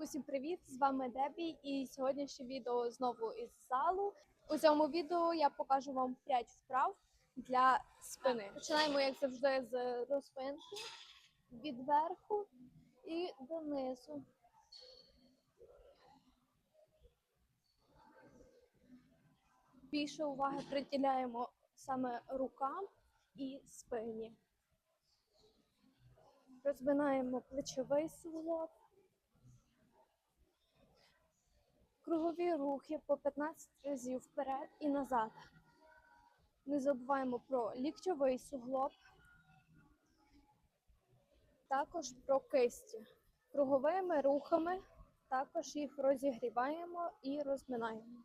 Усім привіт! З вами Дебі, і сьогоднішнє відео знову із залу. У цьому відео я покажу вам 5 вправ для спини. Починаємо, як завжди, з розпинки від верху і донизу. Більше уваги приділяємо саме рукам і спині. Розминаємо плечовий суглоб. Кругові рухи по 15 разів вперед і назад. Не забуваємо про ліктьовий суглоб, також про кисті. Круговими рухами також їх розігріваємо і розминаємо.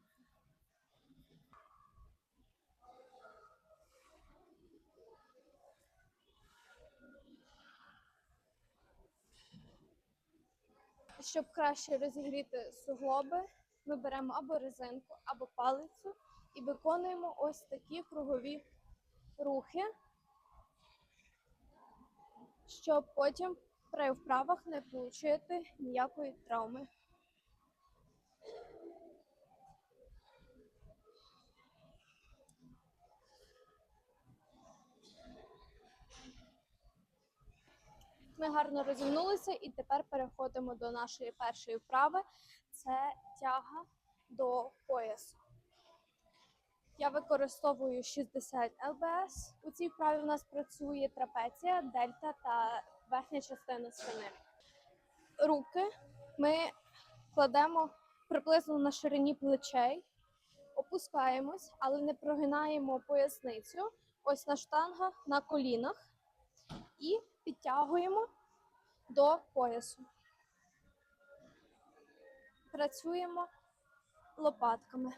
Щоб краще розігріти суглоби, ми беремо або резинку, або палицю і виконуємо ось такі кругові рухи, щоб потім при вправах не отримати ніякої травми. Ми гарно розімнулися і тепер переходимо до нашої першої вправи. Це тяга до поясу. Я використовую 60 ЛБС. У цій вправі у нас працює трапеція, дельта та верхня частина спини. Руки ми кладемо приблизно на ширині плечей, опускаємось, але не прогинаємо поясницю. Ось на штангах на колінах і підтягуємо до поясу. Працюємо лопатками.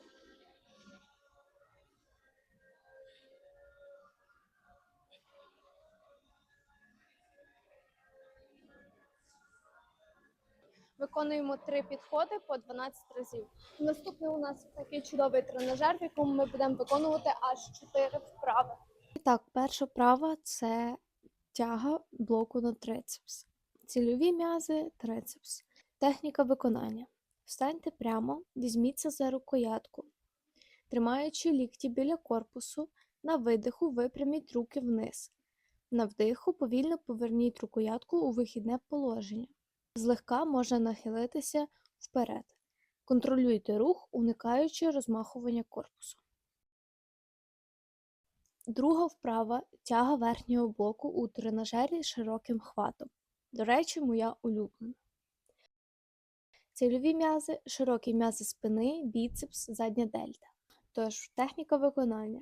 Виконуємо три підходи по 12 разів. Наступний у нас такий чудовий тренажер, в якому ми будемо виконувати аж 4 вправи. Так, перша вправа це тяга блоку на трицепс. Цільові м'язи, трицепс. Техніка виконання. Встаньте прямо, візьміться за рукоятку. Тримаючи лікті біля корпусу, на видиху випряміть руки вниз. На вдиху повільно поверніть рукоятку у вихідне положення. Злегка можна нахилитися вперед. Контролюйте рух, уникаючи розмахування корпусу. Друга вправа тяга верхнього блоку у тренажері широким хватом. До речі, моя улюблена. Цільові м'язи, широкі м'язи спини, біцепс, задня дельта. Тож, техніка виконання.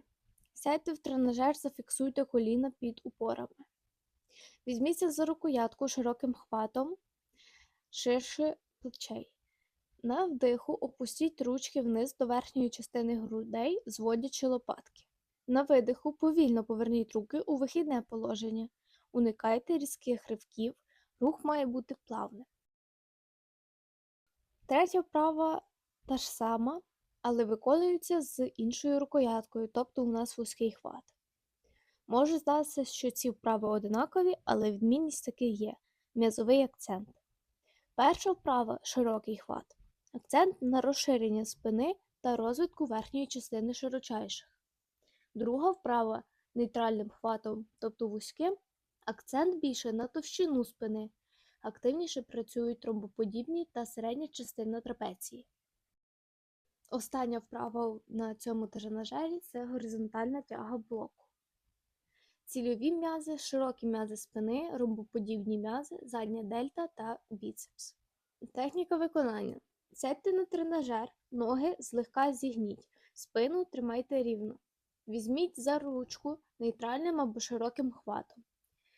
Сядьте в тренажер, зафіксуйте коліна під упорами. Візьміться за рукоятку широким хватом, ширше плечей. На вдиху опустіть ручки вниз до верхньої частини грудей, зводячи лопатки. На видиху повільно поверніть руки у вихідне положення. Уникайте різких ривків, рух має бути плавним. Третя вправа та ж сама, але виконується з іншою рукояткою, тобто у нас вузький хват. Може здатися, що ці вправи одинакові, але відмінність таки є м'язовий акцент. Перша вправа широкий хват. Акцент на розширення спини та розвитку верхньої частини широчайших. Друга вправа нейтральним хватом, тобто вузьким, акцент більше на товщину спини. Активніше працюють тромбоподібні та середня частина трапеції. Остання вправа на цьому тренажері це горизонтальна тяга блоку. Цільові м'язи, широкі м'язи спини, ромбоподібні м'язи, задня дельта та біцепс. Техніка виконання. Сядьте на тренажер, ноги злегка зігніть, спину тримайте рівно. Візьміть за ручку нейтральним або широким хватом.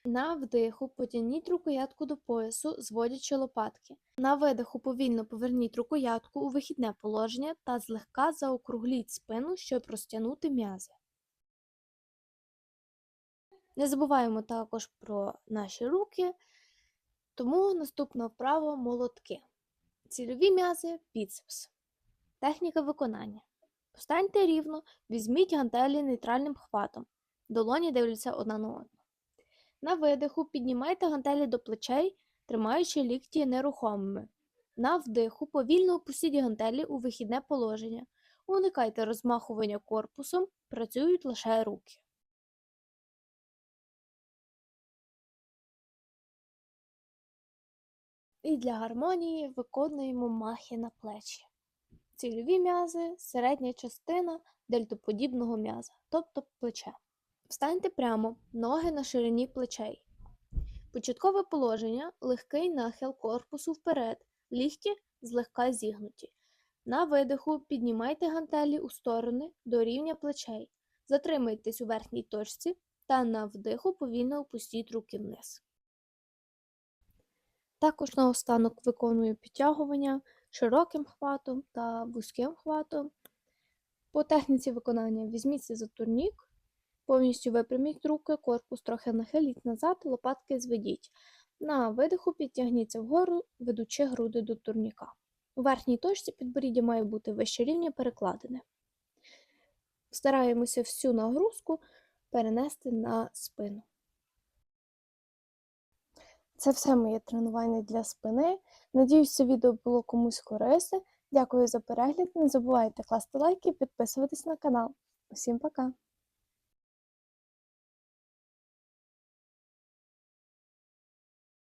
На вдиху потягніть рукоятку до поясу, зводячи лопатки. На видиху повільно поверніть рукоятку у вихідне положення та злегка заокругліть спину, щоб розтягнути м'язи. Не забуваємо також про наші руки, тому наступна вправа молотки. Цільові м'язи біцепс. Техніка виконання. Постаньте рівно, візьміть гантелі нейтральним хватом. Долоні дивляться одна на одну. На видиху піднімайте гантелі до плечей, тримаючи лікті нерухомими. На вдиху повільно опустіть гантелі у вихідне положення. Уникайте розмахування корпусом, працюють лише руки. І для гармонії виконуємо махи на плечі. Цільові м'язи, середня частина дельтоподібного м'яза, тобто плече. Встаньте прямо, ноги на ширині плечей. Початкове положення легкий нахил корпусу вперед, лігті злегка зігнуті. На видиху піднімайте гантелі у сторони до рівня плечей. Затримайтесь у верхній точці та на вдиху повільно опустіть руки вниз. Також наостанок виконую підтягування широким хватом та вузьким хватом. По техніці виконання візьміться за турнік, повністю випряміть руки, корпус трохи нахиліть назад, лопатки зведіть. На видиху підтягніться вгору, ведучи груди до турніка. У верхній точці підборіддя має бути вище рівня перекладене. Стараємося всю нагрузку перенести на спину. Це все моє тренування для спини. Надіюсь, це відео було комусь корисне. Дякую за перегляд. Не забувайте класти лайки і підписуватись на канал. Усім пока!